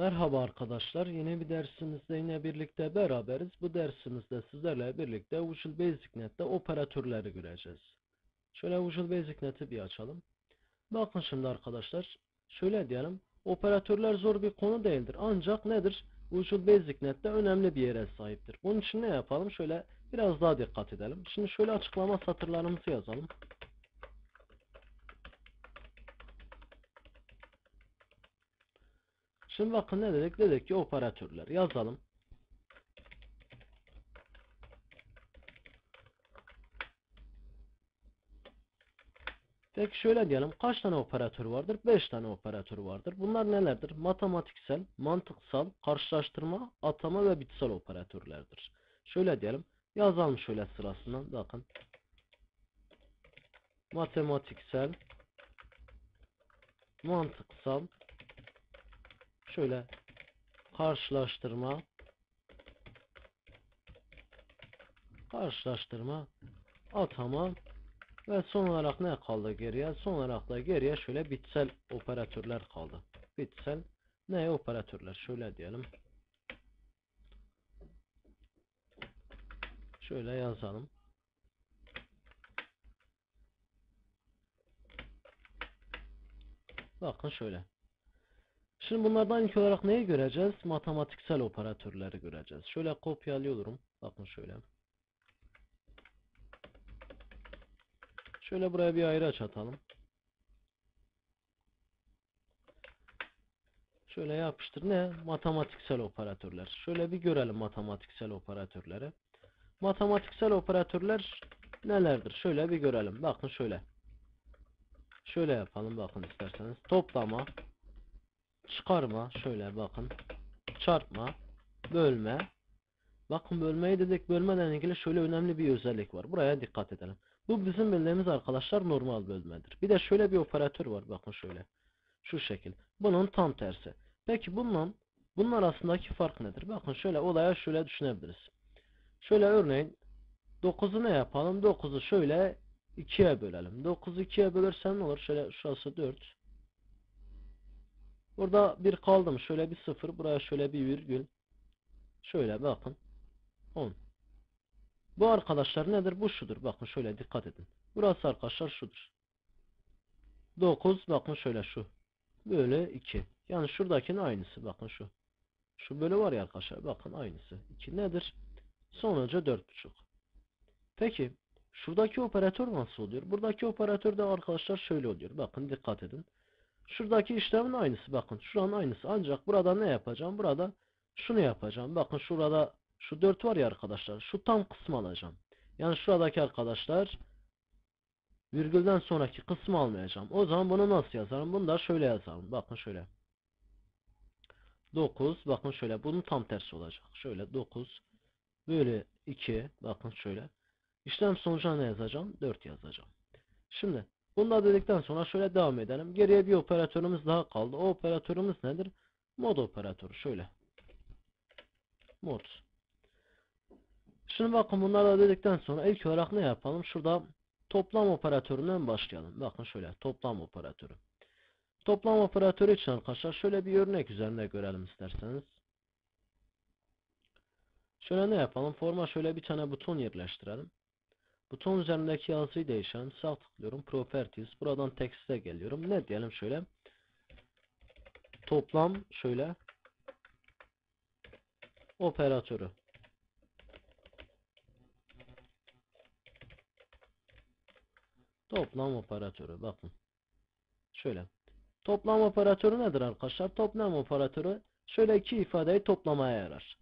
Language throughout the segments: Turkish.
Merhaba arkadaşlar. Yeni bir dersimizde yine birlikte beraberiz. Bu dersimizde sizlerle birlikte Visual Basic Net'te operatörleri göreceğiz. Şöyle Visual Basic Net'i bir açalım. Bakın şimdi arkadaşlar. Şöyle diyelim. Operatörler zor bir konu değildir. Ancak nedir? Visual Basic Net'te önemli bir yere sahiptir. Bunun için ne yapalım? Şöyle biraz daha dikkat edelim. Şimdi şöyle açıklama satırlarımızı yazalım. Şimdi bakın ne dedik? Dedik ki operatörler yazalım. Peki şöyle diyelim. Kaç tane operatör vardır? 5 tane operatör vardır. Bunlar nelerdir? Matematiksel, mantıksal, karşılaştırma, atama ve bitsel operatörlerdir. Şöyle diyelim. Yazalım şöyle sırasından. Bakın. Matematiksel, mantıksal, şöyle karşılaştırma karşılaştırma atama ve son olarak ne kaldı geriye? Son olarak da geriye şöyle bitsel operatörler kaldı. Bitsel ne operatörler? Şöyle diyelim. Şöyle yazalım. Bakın şöyle. Şimdi bunlardan ilk olarak neyi göreceğiz? Matematiksel operatörleri göreceğiz. Şöyle kopyalıyorum. Bakın şöyle. Şöyle buraya bir ayraç atalım. Şöyle yapıştır. Ne? Matematiksel operatörler. Şöyle bir görelim matematiksel operatörleri. Matematiksel operatörler nelerdir? Şöyle bir görelim. Bakın şöyle. Şöyle yapalım bakın isterseniz. Toplama, çıkarma şöyle bakın. Çarpma bölme. Bakın bölmeyi dedik bölmeden ilgili şöyle önemli bir özellik var. Buraya dikkat edelim. Bu bizim bildiğimiz arkadaşlar normal bölmedir. Bir de şöyle bir operatör var bakın şöyle. Şu şekil. Bunun tam tersi. Peki bunun bunun arasındaki fark nedir? Bakın şöyle olaya şöyle düşünebiliriz. Şöyle örneğin 9'u ne yapalım? 9'u şöyle 2'ye bölelim. 9'u 2'ye bölürsen ne olur? Şöyle şurası 4 Burada bir kaldım. Şöyle bir sıfır. Buraya şöyle bir virgül. Şöyle bakın. 10. Bu arkadaşlar nedir? Bu şudur. Bakın şöyle dikkat edin. Burası arkadaşlar şudur. 9. Bakın şöyle şu. Böyle 2. Yani şuradakinin aynısı. Bakın şu. Şu böyle var ya arkadaşlar. Bakın aynısı. 2 nedir? Sonucu 4.5. Peki. Şuradaki operatör nasıl oluyor? Buradaki operatör de arkadaşlar şöyle oluyor. Bakın dikkat edin. Şuradaki işlemin aynısı. Bakın şuranın aynısı. Ancak burada ne yapacağım? Burada şunu yapacağım. Bakın şurada şu 4 var ya arkadaşlar. Şu tam kısmı alacağım. Yani şuradaki arkadaşlar virgülden sonraki kısmı almayacağım. O zaman bunu nasıl yazarım? Bunu da şöyle yazalım. Bakın şöyle. 9. Bakın şöyle. Bunun tam tersi olacak. Şöyle 9 böyle 2. Bakın şöyle. İşlem sonucuna ne yazacağım? 4 yazacağım. Şimdi da dedikten sonra şöyle devam edelim. Geriye bir operatörümüz daha kaldı. O operatörümüz nedir? Mod operatörü. Şöyle. Mod. Şimdi bakın bunları dedikten sonra ilk olarak ne yapalım? Şurada toplam operatöründen başlayalım. Bakın şöyle toplam operatörü. Toplam operatörü için arkadaşlar şöyle bir örnek üzerinde görelim isterseniz. Şöyle ne yapalım? Forma şöyle bir tane buton yerleştirelim. Buton üzerindeki yazıyı değişen sağ tıklıyorum. Properties. Buradan text'e geliyorum. Ne diyelim şöyle. Toplam şöyle. Operatörü. Toplam operatörü. Bakın. Şöyle. Toplam operatörü nedir arkadaşlar? Toplam operatörü şöyle iki ifadeyi toplamaya yarar.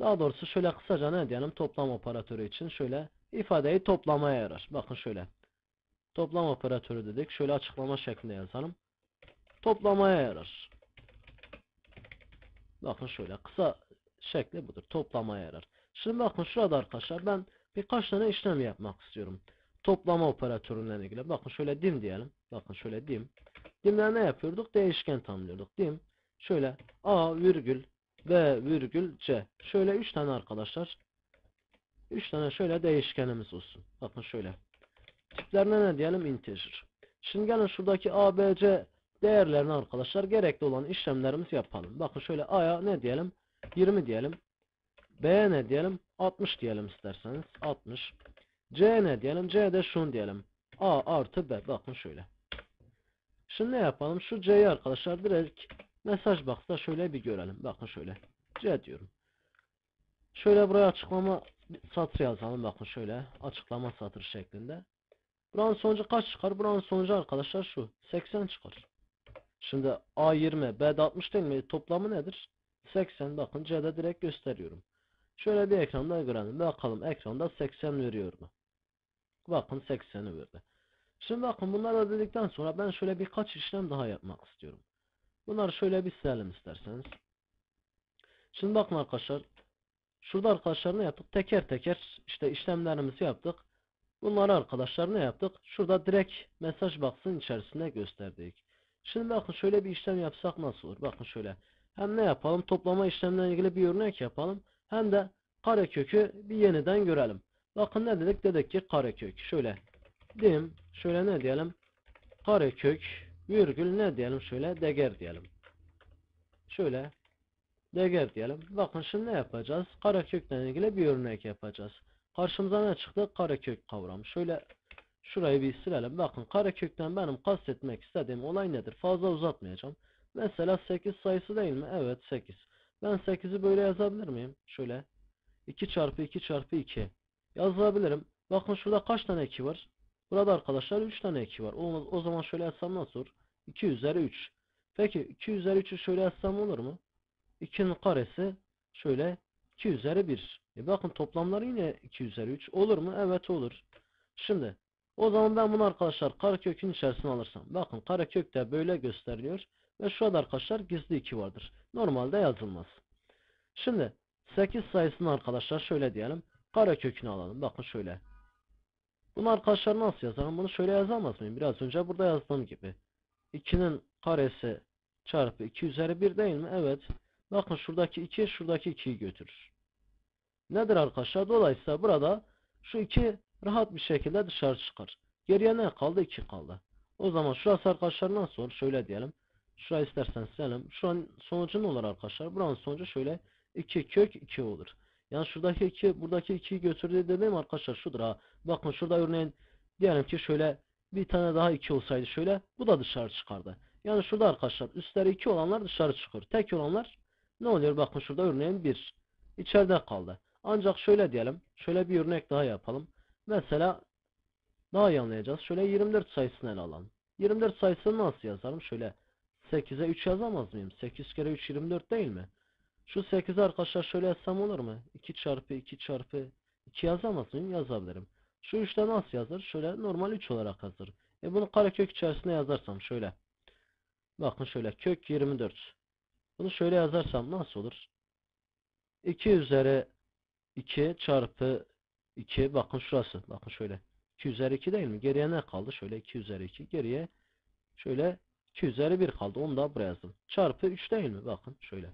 Daha doğrusu şöyle kısaca ne diyelim toplam operatörü için şöyle ifadeyi toplamaya yarar. Bakın şöyle. Toplam operatörü dedik. Şöyle açıklama şeklinde yazalım. Toplamaya yarar. Bakın şöyle kısa şekli budur. Toplamaya yarar. Şimdi bakın şurada arkadaşlar ben birkaç tane işlem yapmak istiyorum. Toplama operatörüyle ilgili. Bakın şöyle dim diyelim. Bakın şöyle dim. Dimle ne yapıyorduk? Değişken tanımlıyorduk. Dim. Şöyle A virgül B virgül C. Şöyle 3 tane arkadaşlar 3 tane şöyle değişkenimiz olsun. Bakın şöyle. Tiplerine ne diyelim? Integer. Şimdi gelin şuradaki A, B, C değerlerini arkadaşlar gerekli olan işlemlerimizi yapalım. Bakın şöyle A'ya ne diyelim? 20 diyelim. B'ye ne diyelim? 60 diyelim isterseniz. 60. C'ye ne diyelim? C'ye de şunu diyelim. A artı B. Bakın şöyle. Şimdi ne yapalım? Şu C'yi arkadaşlar direkt mesaj box'ta şöyle bir görelim. Bakın şöyle. C diyorum. Şöyle buraya açıklama satır yazalım. Bakın şöyle. Açıklama satır şeklinde. Buranın sonucu kaç çıkar? Buranın sonucu arkadaşlar şu. 80 çıkar. Şimdi A20, B'de 60 değil mi? Toplamı nedir? 80. Bakın C'de direkt gösteriyorum. Şöyle bir ekranda görelim. Bakalım ekranda 80 veriyor mu? Bakın 80'i verdi. Şimdi bakın bunları dedikten sonra ben şöyle birkaç işlem daha yapmak istiyorum. Bunları şöyle bir silelim isterseniz. Şimdi bakın arkadaşlar. Şurada arkadaşlar ne yaptık? Teker teker işte işlemlerimizi yaptık. Bunları arkadaşlar ne yaptık? Şurada direkt mesaj box'ın içerisinde gösterdik. Şimdi bakın şöyle bir işlem yapsak nasıl olur? Bakın şöyle. Hem ne yapalım? Toplama işlemle ilgili bir örnek yapalım. Hem de karekökü bir yeniden görelim. Bakın ne dedik? Dedik ki karekök. Şöyle dim. Şöyle ne diyelim? Karekök virgül ne diyelim? Şöyle deger diyelim. Şöyle deger diyelim. Bakın şimdi ne yapacağız? Karekökle ilgili bir örnek yapacağız. Karşımıza ne çıktı? Karekök kavramı. Şöyle şurayı bir silelim. Bakın karekökten benim kastetmek istediğim olay nedir? Fazla uzatmayacağım. Mesela 8 sayısı değil mi? Evet 8. Ben 8'i böyle yazabilir miyim? Şöyle 2 çarpı 2 çarpı 2 yazabilirim. Bakın şurada kaç tane 2 var? Burada arkadaşlar 3 tane 2 var. O, o zaman şöyle yazsam nasıl olur? 2 üzeri 3. Peki 2 üzeri 3'ü şöyle yazsam olur mu? 2'nin karesi şöyle 2 üzeri 1. E bakın toplamları yine 2 üzeri 3. Olur mu? Evet olur. Şimdi o zaman ben bunu arkadaşlar karekökün içerisine alırsam. Bakın karekök de böyle gösteriliyor. Ve şurada arkadaşlar gizli 2 vardır. Normalde yazılmaz. Şimdi 8 sayısını arkadaşlar şöyle diyelim. Karekökünü alalım. Bakın şöyle. Bunu arkadaşlar nasıl yazarım? Bunu şöyle yazamaz mıyım? Biraz önce burada yazdığım gibi. 2'nin karesi çarpı 2 üzeri 1 değil mi? Evet. Bakın şuradaki 2 şuradaki 2'yi götürür. Nedir arkadaşlar? Dolayısıyla burada şu 2 rahat bir şekilde dışarı çıkar. Geriye ne kaldı? 2 kaldı. O zaman şurası arkadaşlar nasıl olur? Şöyle diyelim. Şurayı istersen silelim. Şu an sonucu ne olur arkadaşlar? Buranın sonucu şöyle 2 kök 2 olur. Yani şuradaki 2 buradaki 2'yi götürdü dediğim arkadaşlar şudur ha. Bakın şurada örneğin diyelim ki şöyle bir tane daha 2 olsaydı şöyle bu da dışarı çıkardı. Yani şurada arkadaşlar üstleri 2 olanlar dışarı çıkıyor. Tek olanlar ne oluyor? Bakın şurada örneğin 1. İçeride kaldı. Ancak şöyle diyelim. Şöyle bir örnek daha yapalım. Mesela daha iyi anlayacağız. Şöyle 24 sayısını ele alalım. 24 sayısını nasıl yazarım? Şöyle 8'e 3 yazamaz mıyım? 8 kere 3 24 değil mi? Şu 8'i arkadaşlar şöyle yazsam olur mu? 2 çarpı 2 çarpı 2 yazamaz mıyım? Yazabilirim. Şu 3'te nasıl yazar? Şöyle normal 3 olarak yazar. E bunu karekök içerisine yazarsam şöyle. Bakın şöyle kök 24. Bunu şöyle yazarsam nasıl olur? 2 üzeri 2 çarpı 2 bakın şurası. Bakın şöyle. 2 üzeri 2 değil mi? Geriye ne kaldı? Şöyle 2 üzeri 2. Geriye şöyle 2 üzeri 1 kaldı. Onu da buraya yazdım. Çarpı 3 değil mi? Bakın şöyle.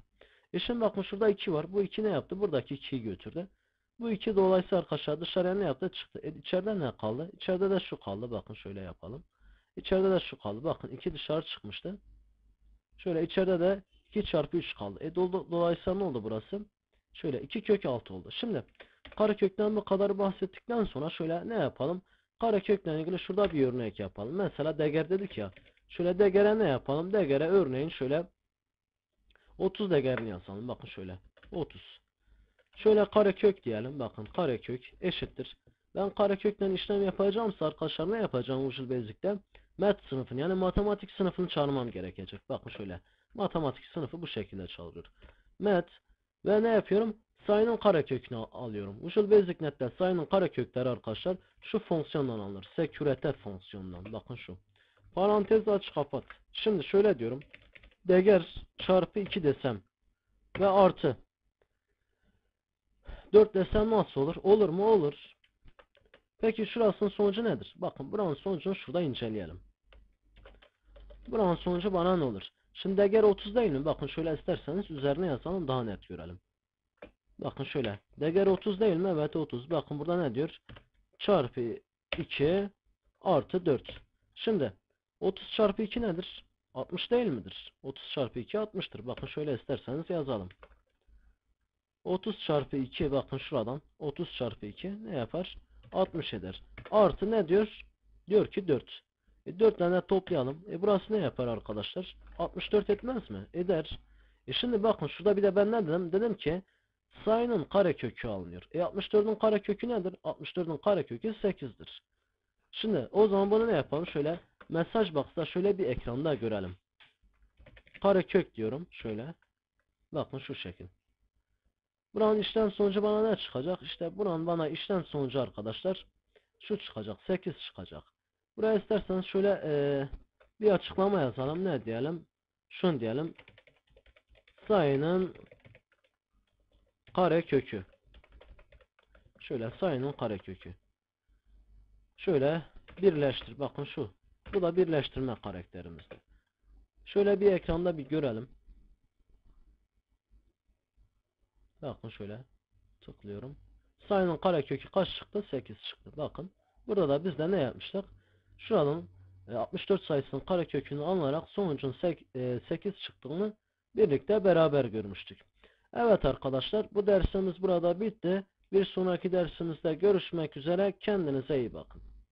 E şimdi bakın şurada 2 var. Bu 2 ne yaptı? Buradaki 2'yi götürdü. Bu 2 dolayısıyla arkadaşlar dışarıya ne yaptı? Çıktı. E içeride ne kaldı? İçeride de şu kaldı. Bakın şöyle yapalım. İçeride de şu kaldı. Bakın 2 dışarı çıkmıştı. Şöyle içeride de 2 çarpı 3 kaldı. E do dolayısıyla ne oldu burası? Şöyle 2 kök 6 oldu. Şimdi karekökten bu kadar bahsettikten sonra şöyle ne yapalım? Karekökle ilgili şurada bir örnek yapalım. Mesela deger dedik ya. Şöyle degere ne yapalım? Degere örneğin şöyle 30 degerini yazalım. Bakın şöyle. 30. Şöyle karekök diyelim. Bakın karekök eşittir. Ben karekökle işlem yapacağımsa arkadaşlar ne yapacağım Visual Basic'te? Mat sınıfını yani matematik sınıfını çağırmam gerekecek. Bakın şöyle. Matematik sınıfı bu şekilde çağırıyor. Mat ve ne yapıyorum? Sayının karekökünü alıyorum. Visual Basic Net'te sayının karekökleri arkadaşlar şu fonksiyondan alınır. Security fonksiyonundan. Bakın şu. Parantez aç kapat. Şimdi şöyle diyorum. Deger çarpı 2 desem ve artı 4 desem nasıl olur? Olur mu? Olur. Peki şurasının sonucu nedir? Bakın buranın sonucunu şurada inceleyelim. Buranın sonucu bana ne olur? Şimdi deger 30 değil mi? Bakın şöyle isterseniz üzerine yazalım daha net görelim. Bakın şöyle. Deger 30 değil mi? Evet 30. Bakın burada ne diyor? Çarpı 2 artı 4. Şimdi 30 çarpı 2 nedir? 60 değil midir? 30 çarpı 2 60'tır. Bakın şöyle isterseniz yazalım. 30 çarpı 2 bakın şuradan 30 çarpı 2 ne yapar? 60 eder. Artı ne diyor? Diyor ki 4. E 4 tane toplayalım. E burası ne yapar arkadaşlar? 64 etmez mi? Eder. E şimdi bakın şurada bir de ben ne dedim? Dedim ki sayının karekökü alınıyor. E 64'ün karekökü nedir? 64'ün karekökü 8'dir. Şimdi o zaman bunu ne yapalım? Şöyle mesaj box'ta şöyle bir ekranda görelim. Karekök diyorum. Şöyle. Bakın şu şekil. Buranın işlem sonucu bana ne çıkacak? İşte buranın bana işlem sonucu arkadaşlar şu çıkacak. 8 çıkacak. Buraya isterseniz şöyle eee, bir açıklama yazalım. Ne diyelim? Şunu diyelim. Sayının karekökü. Şöyle sayının karekökü. Şöyle birleştir. Bakın şu. Bu da birleştirme karakterimizdi. Şöyle bir ekranda bir görelim. Bakın şöyle tıklıyorum. Sayının karekökü kaç çıktı? 8 çıktı. Bakın. Burada da biz de ne yapmıştık? Şuranın e, 64 sayısının karekökünü alınarak sonucun 8 çıktığını birlikte beraber görmüştük. Evet arkadaşlar bu dersimiz burada bitti. Bir sonraki dersimizde görüşmek üzere. Kendinize iyi bakın.